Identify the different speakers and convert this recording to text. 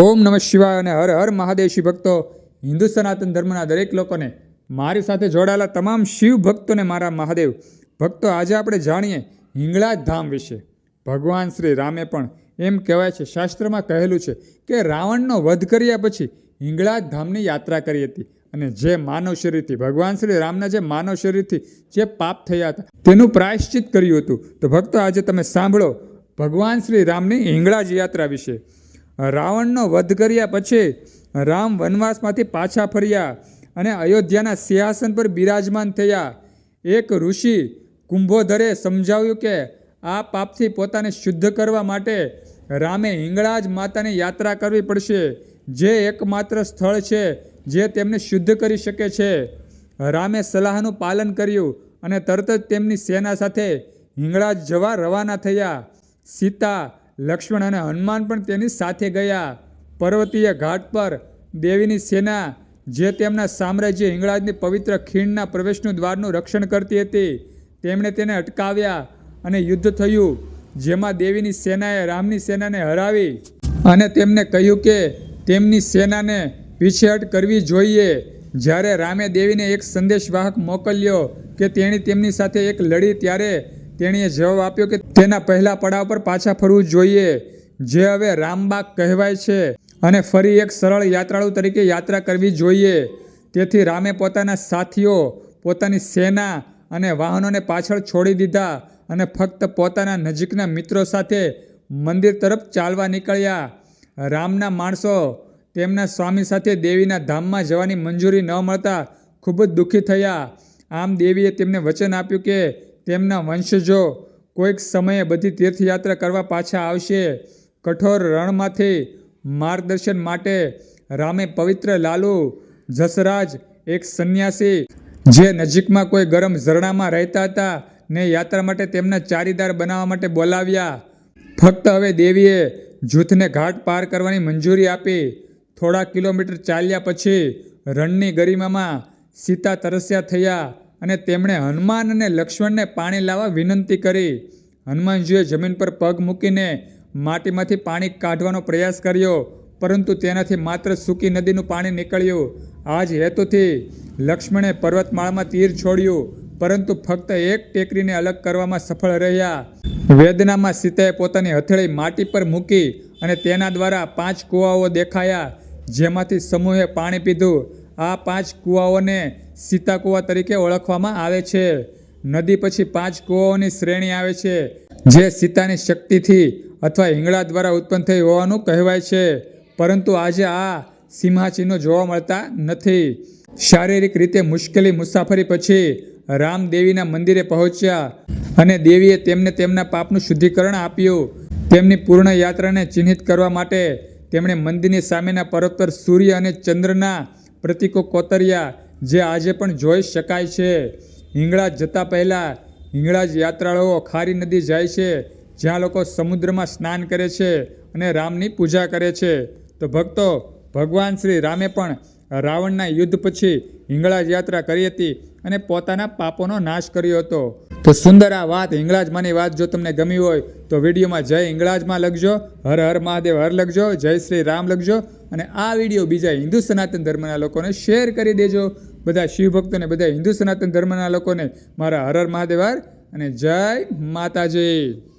Speaker 1: ઓમ નમઃ શિવાય અને હર હર મહાદેવ શિવ ભક્તો, હિન્દુ સનાતન ધર્મના દરેક લોકોને મારી સાથે જોડાયેલા તમામ શિવ ભક્તોને મારા મહાદેવ, ભક્તો આજે આપણે જાણીએ હિંગળાજ ધામ વિશે. ભગવાન શ્રી રામે પણ એમ કહેવાય છે, શાસ્ત્રમાં કહેલું છે કે રાવણનો વધ કર્યા પછી હિંગળાજ ધામની યાત્રા કરી હતી અને જે માનવ શરીરથી, ભગવાન શ્રી રામના જે માનવ શરીરથી જે પાપ થયા હતા, તેનું પ્રાયશ્ચિત કર્યું હતું. તો ભક્તો આજે તમે સાંભળો ભગવાન શ્રી રામની હિંગળાજ યાત્રા વિશે. રાવણનો વધ કર્યા પછી રામ વનવાસમાંથી પાછા ફર્યા અને અયોધ્યાના સિંહાસન પર બિરાજમાન થયા. એક ઋષિ કુંભોધરે સમજાવ્યું કે આ પાપથી પોતાને શુદ્ધ કરવા માટે રામે હિંગળાજ માતાની યાત્રા કરવી પડશે. જે એકમાત્ર સ્થળ છે જે તેમને શુદ્ધ કરી શકે છે. રામે સલાહનું પાલન કર્યું અને તરત જ તેમની સેના સાથે હિંગળાજ જવા રવાના થયા. સીતા લક્ષ્મણ અને હનુમાન પણ તેની સાથે ગયા. પર્વતીય ઘાટ પર દેવીની સેના, જે તેમના સામ્રાજ્ય હિંગળાજની પવિત્ર ખીણના પ્રવેશનું દ્વારનું રક્ષણ કરતી હતી, તેમણે તેને અટકાવ્યા અને યુદ્ધ થયું, જેમાં દેવીની સેનાએ રામની સેનાને હરાવી અને તેમને કહ્યું કે તેમની સેનાને પીછેહટ કરવી જોઈએ. જ્યારે રામે દેવીને એક સંદેશવાહક મોકલ્યો કે તેણી તેમની સાથે એક લડી, ત્યારે તેણીએ જવાબ આપ્યો કે તેના પહેલા પડાવ પર પાછા ફરવું જોઈએ, જે હવે રામબાગ કહેવાય છે. અને ફરી એક સરળ યાત્રાળુ તરીકે યાત્રા કરવી જોઈએ. તેથી રામે પોતાના સાથીઓ, પોતાની સેના અને વાહનોને પાછળ છોડી દીધા અને ફક્ત પોતાના નજીકના મિત્રો સાથે મંદિર તરફ ચાલવા નીકળ્યા. રામના માણસો તેમના સ્વામી સાથે દેવીના ધામમાં જવાની મંજૂરી ન મળતા ખૂબ જ દુઃખી થયા. આમ દેવીએ તેમને વચન આપ્યું કે તેમના વંશજો કોઈક સમયે બધી તીર્થયાત્રા કરવા પાછા આવશે. કઠોર રણમાંથી માર્ગદર્શન માટે રામે પવિત્ર લાલુ જસરાજ એક સંન્યાસી, જે નજીકમાં કોઈ ગરમ ઝરણામાં રહેતા હતા, ને યાત્રા માટે તેમના ચારીદાર બનાવવા માટે બોલાવ્યા. ફક્ત હવે દેવીએ જૂથને ઘાટ પાર કરવાની મંજૂરી આપી. થોડા કિલોમીટર ચાલ્યા પછી રણની ગરિમામાં સીતા તરસ્યા થયા. અને તેમણે હનુમાન અને લક્ષ્મણને પાણી લાવવા વિનંતી કરી. હનુમાનજીએ જમીન પર પગ મૂકીને માટીમાંથી પાણી કાઢવાનો પ્રયાસ કર્યો, પરંતુ તેનાથી માત્ર સૂકી નદીનું પાણી નીકળ્યું. આ જ હેતુથી લક્ષ્મણે પર્વતમાળામાં તીર છોડ્યું, પરંતુ ફક્ત એક ટેકરીને અલગ કરવામાં સફળ રહ્યા. વેદનામાં સીતાએ પોતાની હથેળી માટી પર મૂકી અને તેના દ્વારા પાંચ કૂવાઓ દેખાયા, જેમાંથી સમૂહે પાણી પીધું. આ પાંચ કૂવાઓને સીતા કૂવા તરીકે ઓળખવામાં આવે છે. નદી પછી પાંચ કૂવાઓની શ્રેણી આવે છે, જે સીતાની શક્તિથી અથવા હિંગળા દ્વારા ઉત્પન્ન થઈ હોવાનું કહેવાય છે. પરંતુ આજે આ સિંહાચિહ્નો જોવા મળતા નથી. શારીરિક રીતે મુશ્કેલી મુસાફરી પછી રામ દેવીના મંદિરે પહોંચ્યા અને દેવીએ તેમને તેમના પાપનું શુદ્ધિકરણ આપ્યું. તેમની પૂર્ણ યાત્રાને ચિહ્નિત કરવા માટે તેમણે મંદિરની સામેના પર્વત પર સૂર્ય અને ચંદ્રના પ્રતીકો કોતરિયા, જે આજે પણ જોઈ શકાય છે. હિંગળાજ જતાં પહેલાં હિંગળાજ યાત્રાળુઓ ખારી નદી જાય છે, જ્યાં લોકો સમુદ્રમાં સ્નાન કરે છે અને રામની પૂજા કરે છે. તો ભક્તો, ભગવાન શ્રી રામે પણ રાવણના યુદ્ધ પછી હિંગળાજ યાત્રા કરી હતી અને પોતાના પાપોનો નાશ કર્યો હતો. તો સુંદર આ વાત હિંગળાજમાંની વાત જો તમને ગમી હોય, તો વિડીયોમાં જય હિંગળાજમાં લખજો, હર હર મહાદેવ હર લખજો, જય શ્રી રામ લખજો, અને આ વીડિયો બીજા હિન્દુ સનાતન ધર્મના લોકોને શેર કરી દેજો. બધા શિવભક્તોને, બધા હિન્દુ સનાતન ધર્મના લોકોને મારા હર હર મહાદેવ હર, અને જય માતાજી.